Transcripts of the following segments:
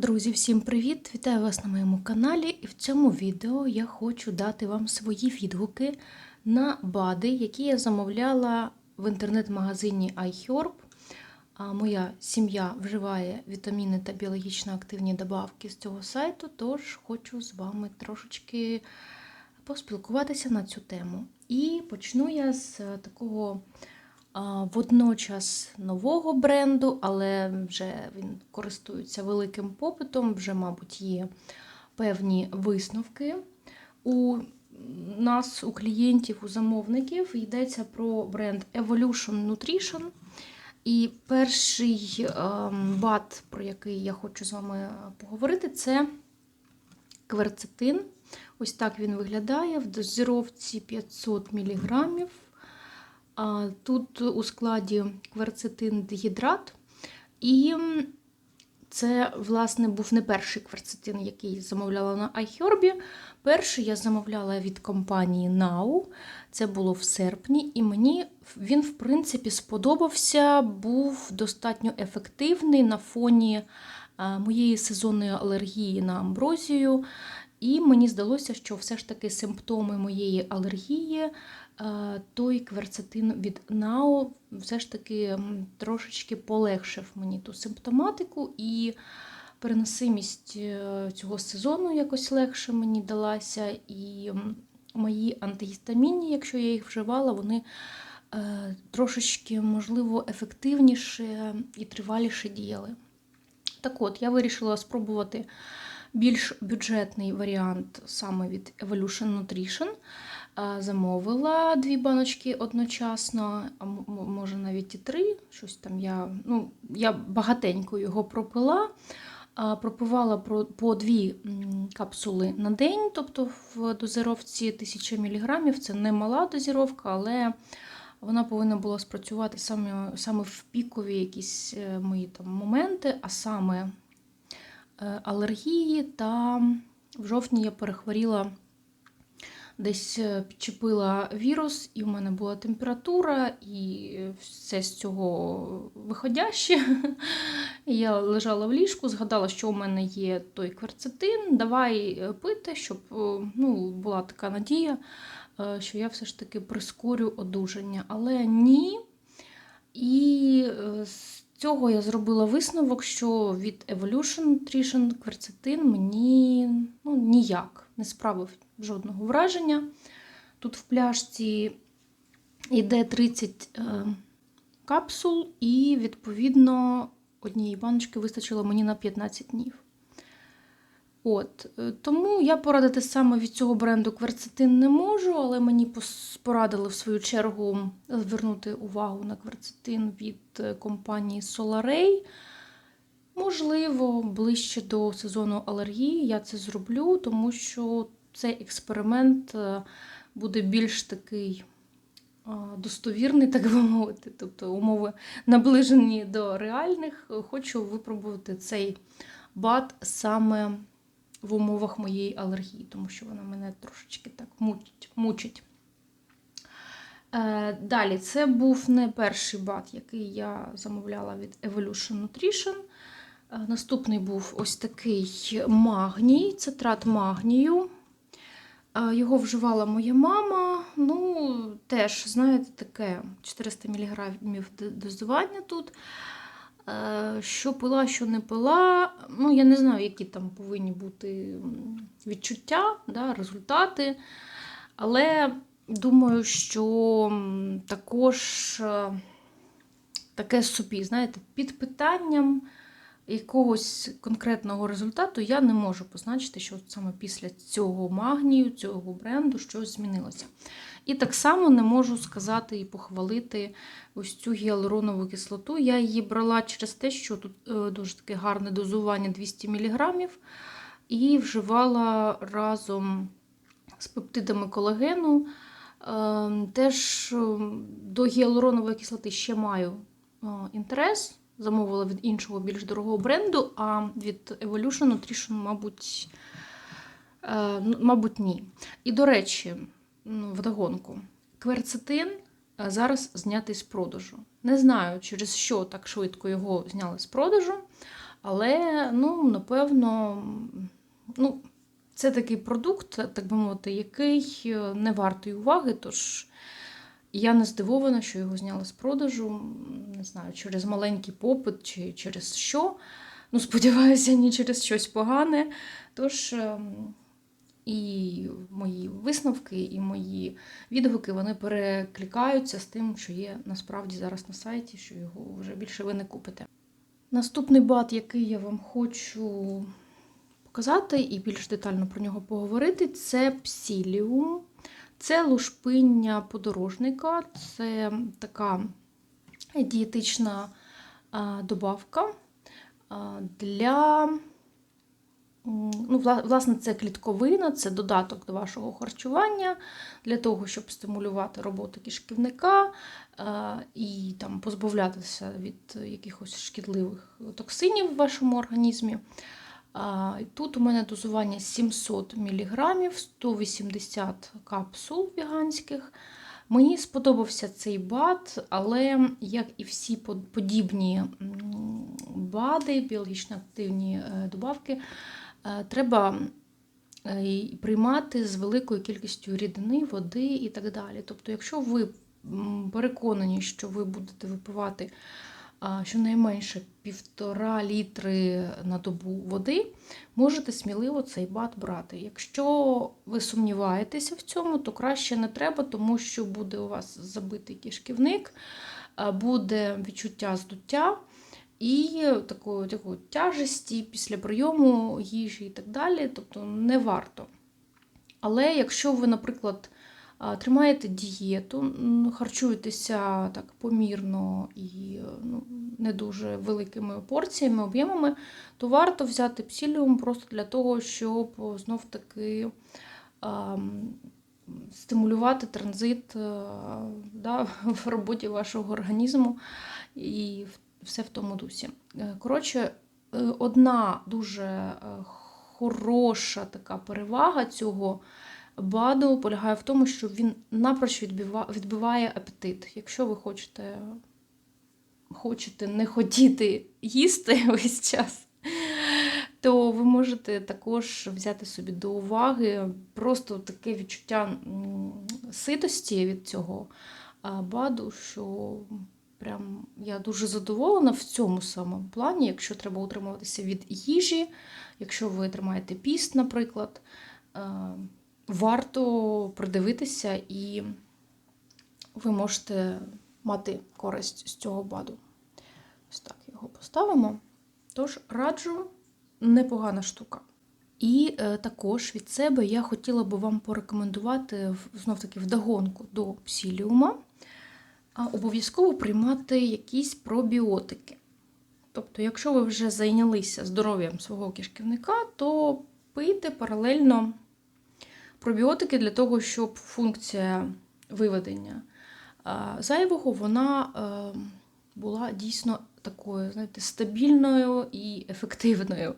Друзі, всім привіт! Вітаю вас на моєму каналі. І в цьому відео я хочу дати вам свої відгуки на БАДи, які я замовляла в інтернет-магазині iHerb. Моя сім'я вживає вітаміни та біологічно активні добавки з цього сайту, тож хочу з вами трошечки поспілкуватися на цю тему. І почну я з такого водночас нового бренду, але вже він користується великим попитом, вже, мабуть, є певні висновки у нас, у клієнтів, у замовників. Йдеться про бренд Evolution Nutrition. І перший ем, бат, про який я хочу з вами поговорити, це кверцетин. Ось так він виглядає в дозировці 500 мг. Тут у складі кверцетин дегідрат. І це, власне, був не перший кверцетин, який замовляла на iHerb. Перший я замовляла від компанії Now. Це було в серпні, і мені він, в принципі, сподобався, був достатньо ефективний на фоні моєї сезонної алергії на амброзію. І мені здалося, що все ж таки симптоми моєї алергії, той кверцетин від НАО все ж таки трошечки полегшив мені ту симптоматику, і переносимість е, цього сезону якось легше мені далася. І мої антигістамінні, якщо я їх вживала, вони е, трошечки, можливо, ефективніше і триваліше діяли. Так от, я вирішила спробувати більш бюджетний варіант саме від Evolution Nutrition. Замовила дві баночки одночасно, а може навіть і три. Щось там Я ну, я багатенько його пропила. Пропивала по дві капсули на день, тобто в дозировці 1000 мг. Це не мала дозировка, але вона повинна була спрацювати саме саме в пікові якісь е, мої там моменти, а саме алергії, та в жовтні я перехворіла, десь е, підчепила вірус, і в мене була температура, і все з цього виходяще. Я лежала в ліжку, згадала, що у мене є той кверцетин, давай е, пити, щоб ну, була така надія, що я все ж таки прискорю одужання. Але ні. І цього я зробила висновок, що від Evolution Nutrition кверцетин мені ну, ніяк не справив жодного враження. Тут в пляшці йде 30 е, капсул, і, відповідно, однієї баночки вистачило мені на 15 днів. От, е, Тому я порадити саме від цього бренду кверцетин не можу, але мені порадили в свою чергу звернути увагу на кверцетин від е, компанії Solaray. Можливо, ближче до сезону алергії я це зроблю, тому що цей експеримент е, буде більш такий достовірний, так би мовити. Тобто умови наближені до реальних. Хочу випробувати цей бат саме в умовах моєї алергії, тому що вона мене трошечки так мучить. мучить. Е, Далі, це був не перший бат, який я замовляла від Evolution Nutrition. Е, наступний був ось такий магній, цитрат магнію. Е, його вживала моя мама. Ну, теж, знаєте, таке 400 мг дозування тут. Е, що пила, що не пила. Ну, я не знаю, які там повинні бути відчуття, да, результати. Але думаю, що також е, таке собі, знаєте, під питанням якогось конкретного результату я не можу позначити, що саме після цього магнію, цього бренду щось змінилося. І так само не можу сказати і похвалити ось цю гіалуронову кислоту. Я її брала через те, що тут е, дуже таке гарне дозування 200 мг, і вживала разом з пептидами колагену. Ем, теж ем, до гіалуронової кислоти ще маю е, інтерес. Замовила від іншого більш дорогого бренду, а від Evolution Nutrition, мабуть, е, мабуть, ні. І, до речі, Ну, вдогонку. Кверцетин е, зараз знятий з продажу. Не знаю, через що так швидко його зняли з продажу. Але, ну, напевно, ну, це такий продукт, так би мовити, який е, не вартий уваги. Тож я не здивована, що його зняли з продажу. Не знаю, через маленький попит чи через що. Ну, сподіваюся, ні через щось погане. Тож ем, і мої висновки, і мої відгуки вони перекликаються з тим, що є насправді зараз на сайті, що його вже більше ви не купите. Наступний бат, який я вам хочу показати і більш детально про нього поговорити, це псіліум. Це лушпиння подорожника, це така дієтична добавка для. Ну, власне, це клітковина, це додаток до вашого харчування для того, щоб стимулювати роботу кишківника і там, позбавлятися від якихось шкідливих токсинів в вашому організмі. Тут у мене дозування 700 мг, 180 капсул веганських. Мені сподобався цей бад, але як і всі подібні БАДи, біологічно активні е, добавки, е, треба е, приймати з великою кількістю рідини, води і так далі. Тобто, якщо ви переконані, що ви будете випивати щонайменше півтора літри на добу води, можете сміливо цей бат брати. Якщо ви сумніваєтеся в цьому, то краще не треба, тому що буде у вас забитий кишківник, буде відчуття здуття і такої, такої тяжесті після прийому їжі і так далі. Тобто не варто. Але якщо ви, наприклад, тримаєте дієту, харчуєтеся так помірно і ну, не дуже великими порціями, об'ємами, то варто взяти псіліум просто для того, щоб знов таки стимулювати транзит е, да, в роботі вашого організму і все в тому дусі. Е, Коротше, е, одна дуже хороша така перевага цього БАДу полягає в тому, що він напроч відбива- відбиває апетит. Якщо ви хочете, хочете не хотіти їсти весь час, то ви можете також взяти собі до уваги просто таке відчуття ситості від цього БАДу, що прям я дуже задоволена в цьому самому плані, якщо треба утримуватися від їжі, якщо ви тримаєте піст, наприклад. Варто придивитися, і ви можете мати користь з цього баду. Ось так його поставимо. Тож раджу непогана штука. І е, також від себе я хотіла би вам порекомендувати знов-таки вдогонку до псіліума, обов'язково приймати якісь пробіотики. Тобто, якщо ви вже зайнялися здоров'ям свого кишківника, то пийте паралельно пробіотики для того, щоб функція виведення зайвого вона е, була дійсно такою, знаєте, стабільною і ефективною.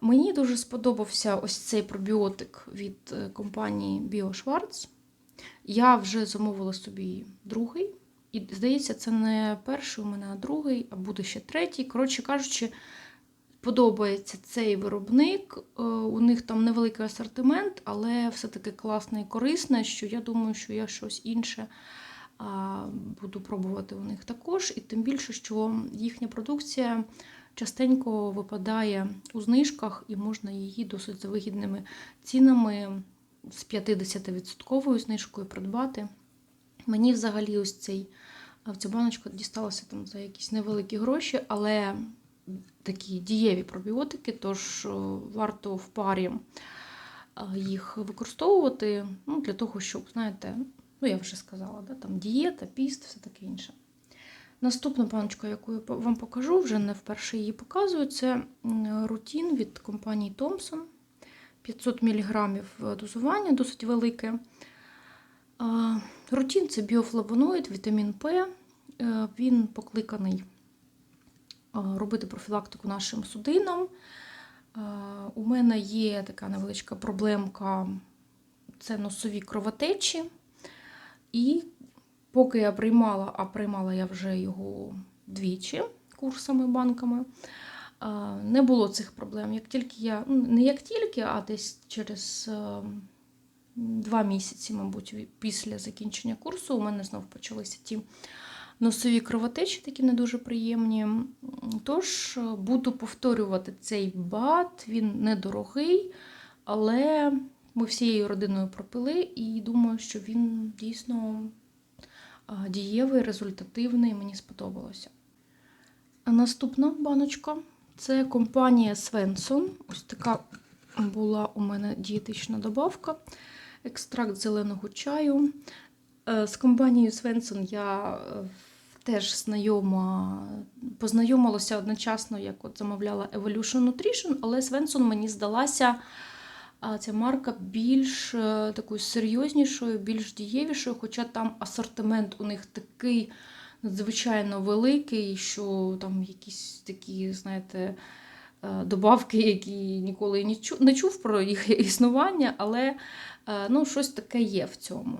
Мені дуже сподобався ось цей пробіотик від е, компанії BioSchwarz. Я вже замовила собі другий. І, здається, це не перший у мене, а другий, а буде ще третій. Коротше кажучи, подобається цей виробник. Е, У них там невеликий асортимент, але все-таки класне і корисне, що я думаю, що я щось інше буду пробувати у них також. І тим більше, що їхня продукція частенько випадає у знижках, і можна її досить за вигідними цінами з 50% знижкою придбати. Мені взагалі ось цей а, ця баночка дісталася там за якісь невеликі гроші, але такі дієві пробіотики, тож варто в парі їх використовувати ну, для того, щоб, знаєте, ну я вже сказала, да, там дієта, піст, все таке інше. Наступна баночка, яку я вам покажу, вже не вперше її показую, це рутін від компанії Thomson. 500 мг дозування, досить велике. Рутін це біофлавоноїд, вітамін П. Е, Він покликаний робити профілактику нашим судинам. У мене є така невеличка проблемка це носові кровотечі. І поки я приймала, а приймала я вже його двічі курсами банками, Не було цих проблем. Як тільки я, ну, не як тільки, а десь через е, два місяці, мабуть, після закінчення курсу, у мене знов почалися ті носові кровотечі, такі не дуже приємні. Тож е, буду повторювати цей бат, він недорогий, але ми всією родиною пропили, і думаю, що він дійсно дієвий, результативний, мені сподобалося. Наступна баночка це компанія Svensson. Ось така була у мене дієтична добавка. Екстракт зеленого чаю. Е, З компанією Svensson я е, теж знайома, познайомилася одночасно, як от замовляла Evolution Nutrition, але Svensson мені здалася ця марка більш е, такою серйознішою, більш дієвішою, хоча там асортимент у них такий надзвичайно великий, що там якісь такі, знаєте, добавки, які ніколи не чув, про їх існування, але ну, щось таке є в цьому.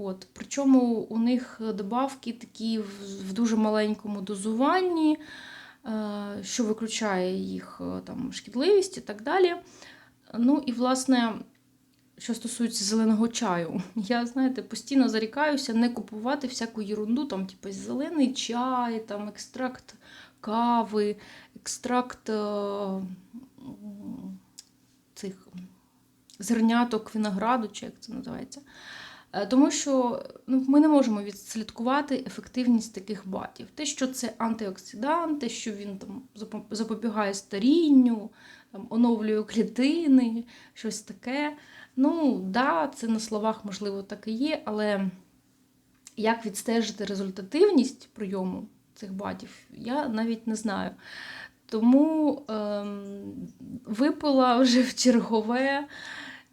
От, причому у них добавки такі в, дуже маленькому дозуванні, е, що виключає їх е, там, шкідливість і так далі. Ну і, власне, що стосується зеленого чаю, я, знаєте, постійно зарікаюся не купувати всяку ерунду, там, типу, зелений чай, там, екстракт кави, екстракт е, цих зерняток винограду, чи як це називається. Е, Тому що ну, ми не можемо відслідкувати ефективність таких батів. Те, що це антиоксидант, те, що він там запобігає старінню, там, оновлює клітини, щось таке. Ну, да, це на словах, можливо, так і є, але як відстежити результативність прийому цих батів, я навіть не знаю. Тому ем, випила вже в чергове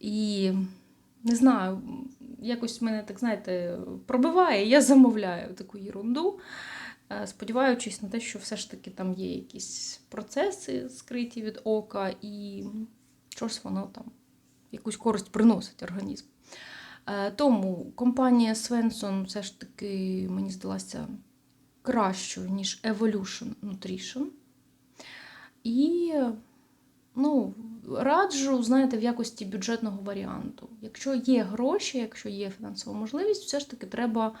і не знаю, якось мене так, знаєте, пробиває, я замовляю таку ерунду, е, сподіваючись на те, що все ж таки там є якісь процеси скриті від ока, і щось воно там якусь користь приносить організм. Е, Тому компанія Svensson все ж таки мені здалася кращою, ніж Evolution Nutrition. І ну, раджу, знаєте, в якості бюджетного варіанту. Якщо є гроші, якщо є фінансова можливість, все ж таки треба,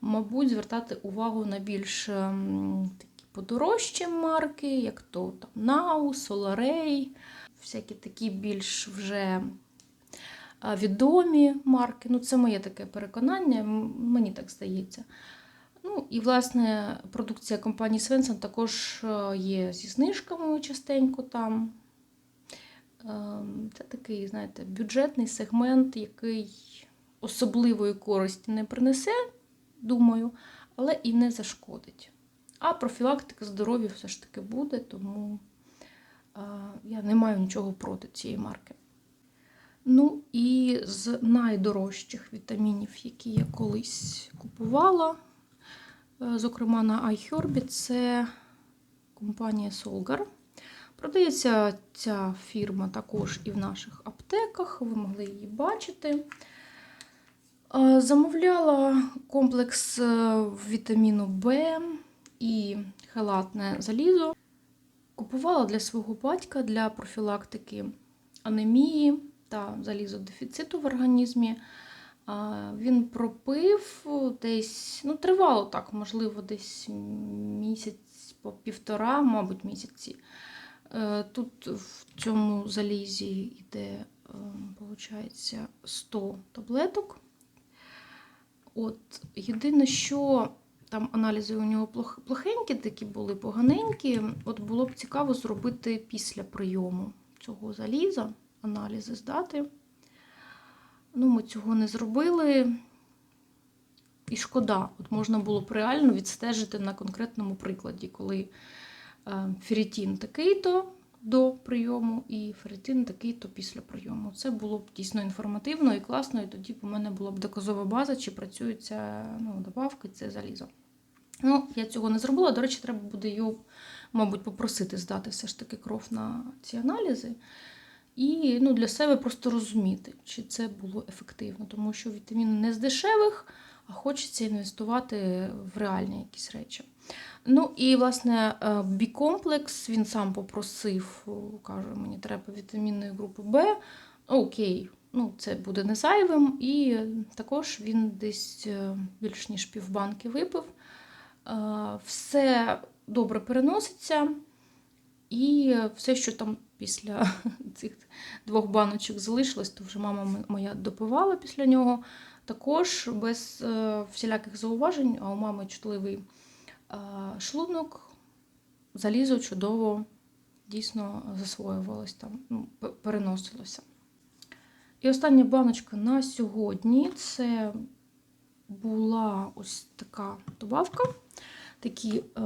мабуть, звертати увагу на більш ем, такі подорожчі марки, як то там Now, Solaray, всякі такі більш вже відомі марки. Ну, це моє таке переконання, мені так здається. Ну і власне продукція компанії Svensson також е, є зі знижками частенько там. Ем, Це такий, знаєте, бюджетний сегмент, який особливої користі не принесе, думаю, але і не зашкодить. А профілактика здоров'я все ж таки буде, тому е, я не маю нічого проти цієї марки. Ну і з найдорожчих вітамінів, які я колись купувала, е, зокрема на iHerb, це компанія Solgar. Продається ця фірма також і в наших аптеках, ви могли її бачити. Е, Замовляла комплекс е, вітаміну В і хелатне залізо. Купувала для свого батька для профілактики анемії та залізодефіциту в організмі. Він пропив десь, ну, тривало так, можливо, десь місяць по півтора, мабуть, місяці. Е, Тут в цьому залізі йде, виходить, 100 таблеток. От, єдине, що там аналізи у нього плохенькі, такі були поганенькі. От було б цікаво зробити після прийому цього заліза, аналізи здати. Ну, ми цього не зробили. І шкода, от можна було б реально відстежити на конкретному прикладі, коли е, ферритін такий-то до прийому і ферритин такий-то після прийому. Це було б дійсно інформативно і класно, і тоді б у мене була б доказова база, чи працює ця ну, добавка, це залізо. Ну, я цього не зробила. До речі, треба буде його, мабуть, попросити здати все ж таки кров на ці аналізи. І ну, для себе просто розуміти, чи це було ефективно, тому що вітамін не з дешевих, а хочеться інвестувати в реальні якісь речі. Ну і власне е, бікомплекс він сам попросив, каже, мені треба вітамінної групи Б. Окей, ну це буде не зайвим. І також він десь е, більш ніж півбанки випив. Е, Все добре переноситься. І все, що там після цих двох баночок залишилось, то вже мама моя допивала після нього. Також без е, всіляких зауважень, а у мами чутливий е, шлунок, залізо чудово дійсно засвоювалось там, ну, переносилося. І остання баночка на сьогодні це була ось така добавка, такі е,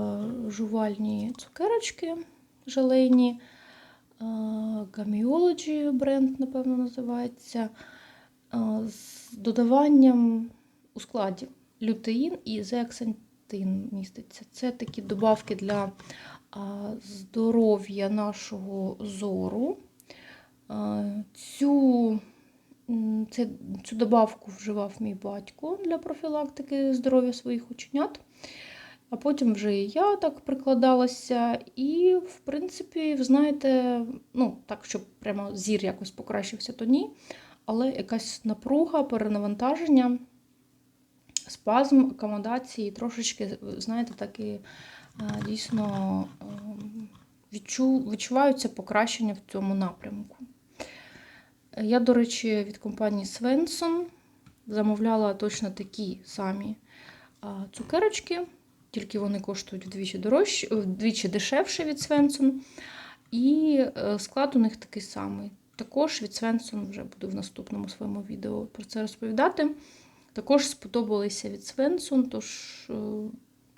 жувальні цукерочки желейні. е, Gamiology бренд, напевно, називається. З додаванням у складі лютеїн і зеаксантин міститься. Це такі добавки для здоров'я нашого зору. Цю, це, цю добавку вживав мій батько для профілактики здоров'я своїх ученят. А потім вже і я так прикладалася. І, в принципі, ви знаєте, ну, так, щоб прямо зір якось покращився, то ні. Але якась напруга, перенавантаження, спазм, акомодації, трошечки, знаєте, так і е, дійсно ем, відчу, відчуваються покращення в цьому напрямку. Я, до речі, від компанії Svensson замовляла точно такі самі цукерочки, тільки вони коштують вдвічі дорожче, вдвічі дешевше від Svensson. І е, склад у них такий самий. Також від Svensson вже буду в наступному своєму відео про це розповідати. Також сподобалися від Svensson, тож е,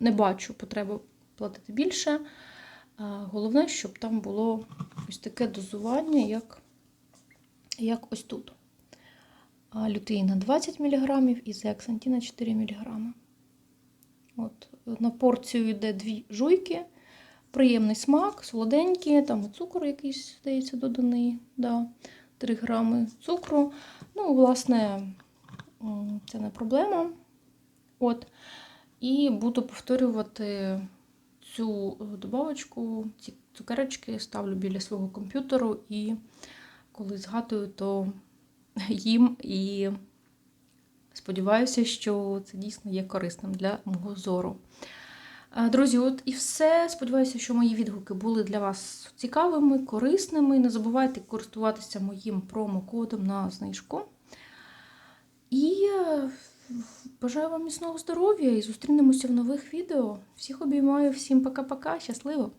не бачу потреби платити більше. Е, Головне, щоб там було ось таке дозування, як, як ось тут. Лютеїна 20 мг і зеаксантіна 4 мг. От, на порцію йде дві жуйки. Приємний смак, солоденький, там цукор якийсь, здається, доданий. Да, 3 грами цукру. Ну, власне, це не проблема. От. І буду повторювати цю е, добавочку, ці цукерочки ставлю біля свого комп'ютеру і коли згадую, то їм і сподіваюся, що це дійсно є корисним для мого зору. Е, Друзі, от і все. Сподіваюся, що мої відгуки були для вас цікавими, корисними. Не забувайте користуватися моїм промокодом на знижку. І е, бажаю вам міцного здоров'я і зустрінемося в нових відео. Всіх обіймаю, всім пока-пока, щасливо!